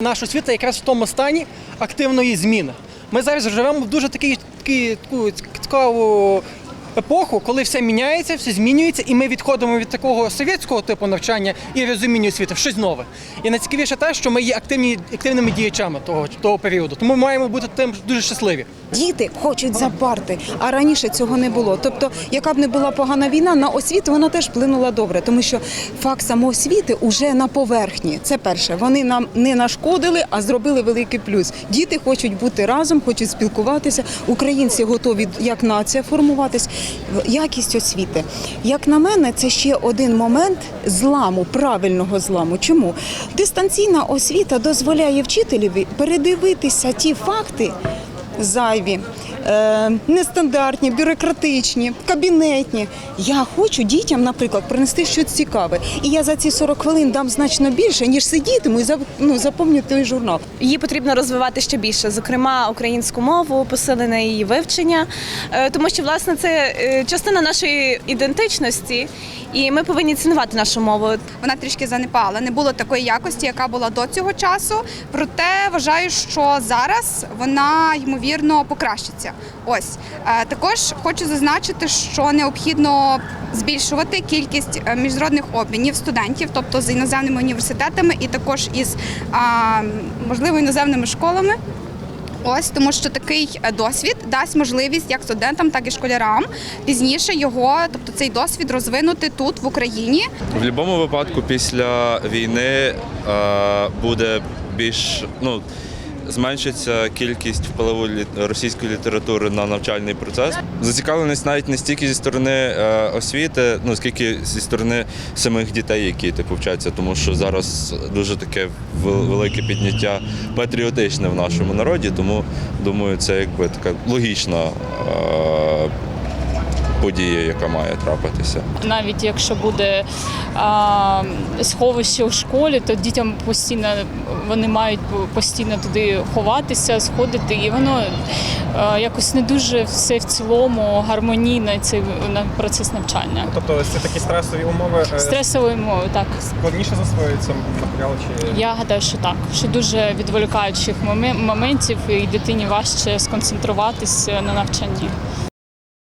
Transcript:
Наша освіта якраз в тому стані активної зміни. Ми зараз живемо в дуже такий, такий, таку цікаву епоху, коли все міняється, все змінюється, і ми відходимо від такого совєтського типу навчання і розуміння освіти в щось нове. І найцікавіше те, що ми є активні, активними діячами того, того періоду. Тому маємо бути тим дуже щасливі. Діти хочуть за парти, а раніше цього не було. Тобто, яка б не була погана війна, на освіту вона теж вплинула добре, тому що факт самоосвіти вже на поверхні. Це перше. Вони нам не нашкодили, а зробили великий плюс. Діти хочуть бути разом, хочуть спілкуватися. Українці готові як нація формуватись. Якість освіти, як на мене, це ще один момент зламу, правильного зламу. Чому дистанційна освіта дозволяє вчителю передивитися ті факти зайві, е, нестандартні, бюрократичні, кабінетні. Я хочу дітям, наприклад, принести щось цікаве. І я за ці 40 хвилин дам значно більше, ніж сидітиму і ну, заповню той журнал. Її потрібно розвивати ще більше, зокрема українську мову, посилене її вивчення, Е, тому що власне це е, частина нашої ідентичності, і ми повинні цінувати нашу мову. вона трішки занепала. Не було такої якості, яка була до цього часу. Проте вважаю, що зараз вона ймовірно покращиться. Ось Е, також хочу зазначити, що необхідно збільшувати кількість е, міжнародних обмінів студентів, тобто з іноземними університетами, і також із можливо іноземними школами. Ось тому, що такий е, досвід дасть можливість як студентам, так і школярам пізніше його, тобто цей досвід розвинути тут в Україні В будь-якому випадку після війни буде більш ну. Зменшиться кількість впливу російської літератури на навчальний процес. Зацікавленість навіть не стільки зі сторони е, освіти, ну скільки зі сторони самих дітей, які типу вчаться, тому що зараз дуже таке велике підняття патріотичне в нашому народі. Тому думаю, це якби така логічна подія, яка має трапитися. навіть якщо буде а, сховище у школі, то дітям постійно вони мають постійно туди ховатися, сходити, і воно а, якось не дуже все в цілому гармонійно цей на- процес навчання. Тобто ці такі стресові умови е, Стресовою мовою, так. складніше засвоюються матеріал чи Я гадаю, що так. Що дуже відволікаючих моментів, і дитині важче сконцентруватися на навчанні.